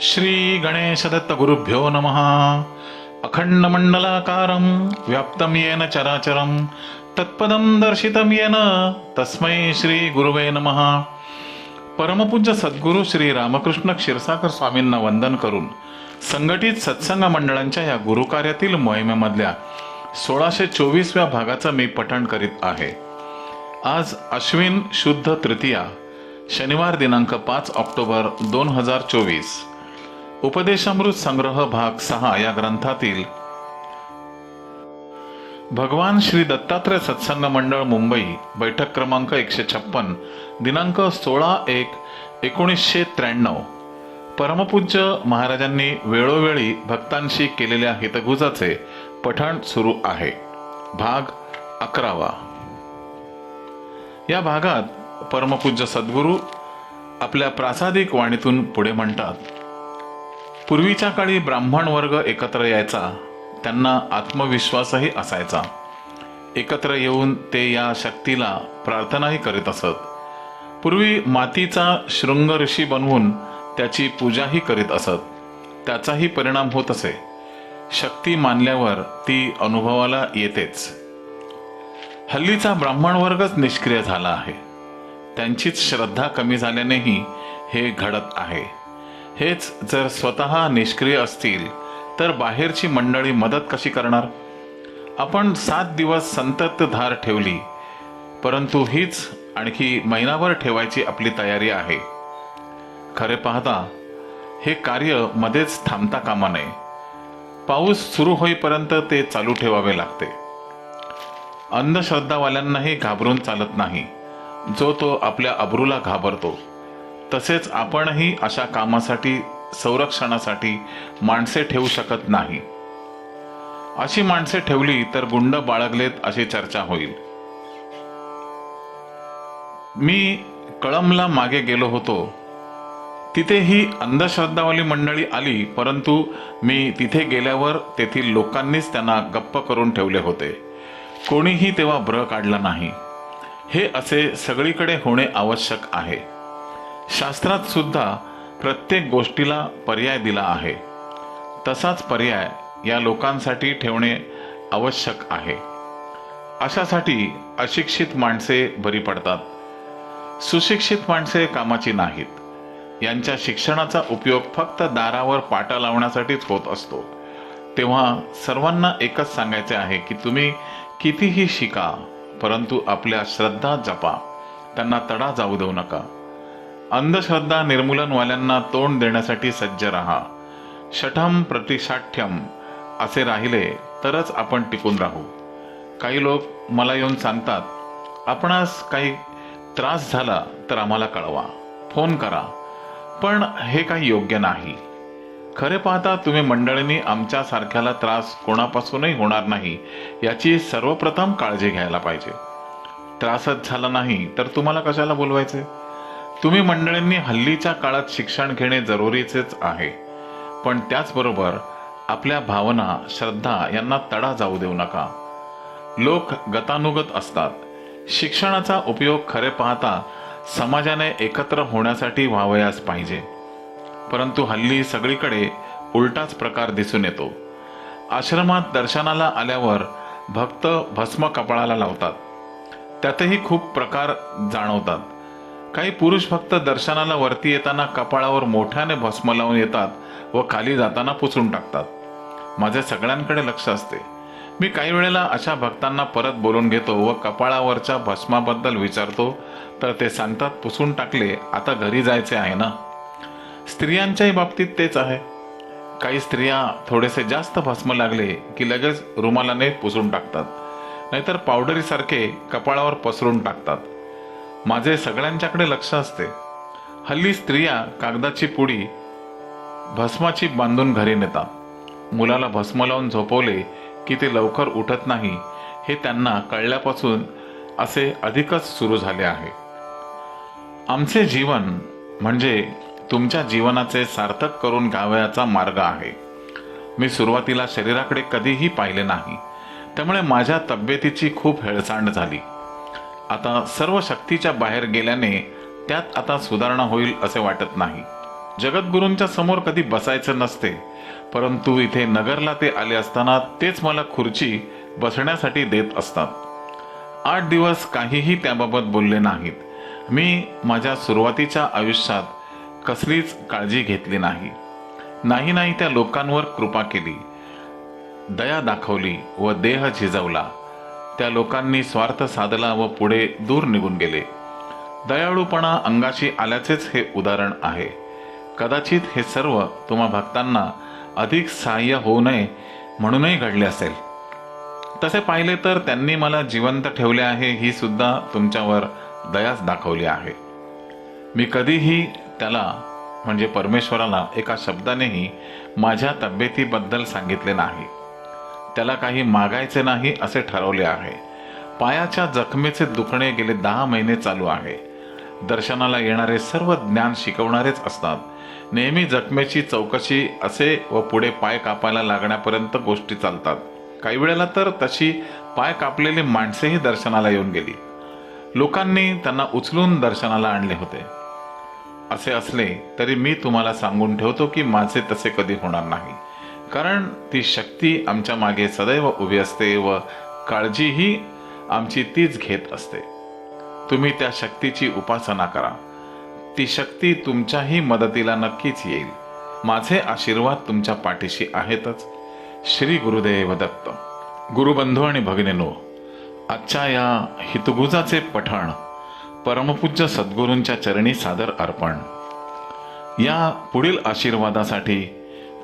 श्री गणेशदत्त गुरुभ्यो नमः। अखंडमण्डलाकारं व्याप्तं येन चराचरं तत्पदं दर्शितं येन तस्मै श्री गुरुवे नमः। परमपूज्य सद्गुरू श्री रामकृष्ण क्षीरसागर स्वामींना वंदन करून संघटित सत्संग मंडळांच्या या गुरुकार्यातील मोहिमेमधल्या सोळाशे चोवीसव्या भागाचं मी पठण करीत आहे. आज अश्विन शुद्ध तृतीया शनिवार दिनांक पाच ऑक्टोबर दोन हजार चोवीस. उपदेशामृत संग्रह भाग सहा या ग्रंथातील भगवान श्री दत्तात्रय सत्संग मंडळ मुंबई बैठक क्रमांक एकशे छप्पन दिनांक सोळा एक एकोणीसशे त्र्याण्णव. परमपूज्य महाराजांनी वेळोवेळी भक्तांशी केलेल्या हितगुजाचे पठण सुरू आहे. भाग अकरावा. या भागात परमपूज्य सद्गुरू आपल्या प्रासादिक वाणीतून पुढे म्हणतात पूर्वीच्या काळी ब्राह्मण वर्ग एकत्र यायचा. त्यांना आत्मविश्वासही असायचा. एकत्र येऊन ते या शक्तीला प्रार्थनाही करीत असत. पूर्वी मातीचा शृंग ऋषी बनवून त्याची पूजाही करीत असत. त्याचाही परिणाम होत असे. शक्ती मानल्यावर ती अनुभवाला येतेच. हल्लीचा ब्राह्मण वर्गच निष्क्रिय झाला आहे. त्यांचीच श्रद्धा कमी झाल्यानेही हे घडत आहे. हेच जर स्वतः निष्क्रिय असतील तर बाहेरची मंडळी मदत कशी करणार? आपण सात दिवस संतत धार ठेवली परंतु हीच आणखी महिनाभर ठेवायची आपली तयारी आहे. खरे पाहता हे कार्य मध्येच थांबता कामा नये. पाऊस सुरू होईपर्यंत ते चालू ठेवावे लागते. अंधश्रद्धावाल्यांनाही घाबरून चालत नाही जो तो आपल्या अब्रूला घाबरतो. तसेच आपणही अशा कामासाठी संरक्षणासाठी माणसे ठेवू शकत नाही. अशी माणसे ठेवली तर गुंड बाळगलेत अशी चर्चा होईल. मी कळमला मागे गेलो होतो. तिथे ही अंधश्रद्धावाली मंडळी आली परंतु मी तिथे गेल्यावर तेथील लोकांनीच त्यांना गप्प करून ठेवले होते. कोणीही तेव्हा ब्र काढला नाही. हे असे सगळीकडे होणे आवश्यक आहे. शास्त्रात सुद्धा प्रत्येक गोष्टीला पर्याय दिला आहे. तसाच पर्याय या लोकांसाठी ठेवणे आवश्यक आहे. अशासाठी अशिक्षित माणसे बरी पडतात. सुशिक्षित माणसे कामाची नाहीत. यांच्या शिक्षणाचा उपयोग फक्त दारावर पाटा लावण्यासाठीच होत असतो. तेव्हा सर्वांना एकच सांगायचे आहे की तुम्ही कितीही शिका परंतु आपल्या श्रद्धा जपा. त्यांना तडा जाऊ देऊ नका. अंधश्रद्धा निर्मूलनवाल्यांना तोंड देण्यासाठी सज्ज राहा. शठम प्रतिसाठ्यम असे राहिले तरच आपण टिकून राहू. काही लोक मला येऊन सांगतात आपणास काही त्रास झाला तर आम्हाला कळवा. फोन करा. पण हे काही योग्य नाही. खरे पाहता तुम्ही मंडळींनी आमच्यासारख्याला त्रास कोणापासूनही होणार नाही याची सर्वप्रथम काळजी घ्यायला पाहिजे. त्रासच झाला नाही तर तुम्हाला कशाला बोलवायचे? तुम्ही मंडळींनी हल्लीच्या काळात शिक्षण घेणे जरुरीचेच आहे. पण त्याचबरोबर आपल्या भावना श्रद्धा यांना तडा जाऊ देऊ नका. लोक गतानुगत असतात. शिक्षणाचा उपयोग खरे पाहता समाजाने एकत्र होण्यासाठी व्हावयास पाहिजे. परंतु हल्ली सगळीकडे उलटाच प्रकार दिसून येतो. आश्रमात दर्शनाला आल्यावर भक्त भस्म कपाळाला लावतात. त्यातही खूप प्रकार जाणवतात. काही पुरुष फक्त दर्शनाला वरती येताना कपाळावर मोठ्याने भस्म लावून येतात व खाली जाताना पुसून टाकतात. माझे सगळ्यांकडे लक्ष असते. मी काही वेळेला अशा भक्तांना परत बोलून घेतो व कपाळावरच्या भस्माबद्दल विचारतो तर ते सांगतात पुसून टाकले आता घरी जायचे आहे ना? स्त्रियांच्याही बाबतीत तेच आहे. काही स्त्रिया थोडेसे जास्त भस्म लागले की लगेच रुमालाने पुसून टाकतात. नाहीतर पावडरीसारखे कपाळावर पसरून टाकतात. माझे सगळ्यांच्याकडे लक्ष असते. हल्ली स्त्रिया कागदाची पुडी भस्माची बांधून घरी नेतात. मुलाला भस्म लावून झोपवले की ते लवकर उठत नाही हे त्यांना कळल्यापासून असे अधिकच सुरू झाले आहे. आमचे जीवन म्हणजे तुमच्या जीवनाचे सार्थक करून घ्यावयाचा मार्ग आहे. मी सुरुवातीला शरीराकडे कधीही पाहिले नाही. त्यामुळे माझ्या तब्येतीची खूप हेळसांड झाली. आता सर्व शक्तीच्या बाहेर गेल्याने त्यात आता सुधारणा होईल असे वाटत नाही. जगद्गुरूंच्या समोर कधी बसायचं नसते परंतु इथे नगरला ते आले असताना तेच मला खुर्ची बसण्यासाठी देत असतात. आठ दिवस काहीही त्याबाबत बोलले नाहीत. मी माझ्या सुरुवातीच्या आयुष्यात कसलीच काळजी घेतली नाही. नाही नाही त्या लोकांवर कृपा केली. दया दाखवली व देह झिजवला. त्या लोकांनी स्वार्थ साधला व पुढे दूर निघून गेले. दयाळूपणा अंगाशी आल्याचेच हे उदाहरण आहे. कदाचित हे सर्व तुम्हा भक्तांना अधिक सहाय्य होऊ नये म्हणूनही घडले असेल. तसे पाहिले तर त्यांनी मला जिवंत ठेवले आहे ही सुद्धा तुमच्यावर दयाच दाखवली आहे. मी कधीही त्याला म्हणजे परमेश्वराला एका शब्दानेही माझ्या तब्येतीबद्दल सांगितले नाही. त्याला काही मागायचे नाही असे ठरवले आहे. पायाच्या जखमेचे दुखणे गेले दहा महिने चालू आहे. दर्शनाला येणारे सर्व ज्ञान शिकवणारेच असतात. नेहमी जखमेची चौकशी असे व पुढे पाय कापायला लागण्यापर्यंत गोष्टी चालतात. काही वेळेला तर तशी पाय कापलेली माणसेही दर्शनाला येऊन गेली. लोकांनी त्यांना उचलून दर्शनाला आणले होते. असे असले तरी मी तुम्हाला सांगून ठेवतो की माझे तसे कधी होणार नाही. कारण ती शक्ती आमच्या मागे सदैव उभी असते व काळजीही आमची तीच घेत असते. तुम्ही त्या शक्तीची उपासना करा. ती शक्ती तुमच्याही मदतीला नक्कीच येईल. माझे आशीर्वाद तुमच्या पाठीशी आहेतच. श्री गुरुदेव दत्त. गुरुबंधू आणि भगिनीनो आजच्या या हितगुजाचे पठण परमपूज्य सद्गुरूंच्या चरणी सादर अर्पण. या पुढील आशीर्वादासाठी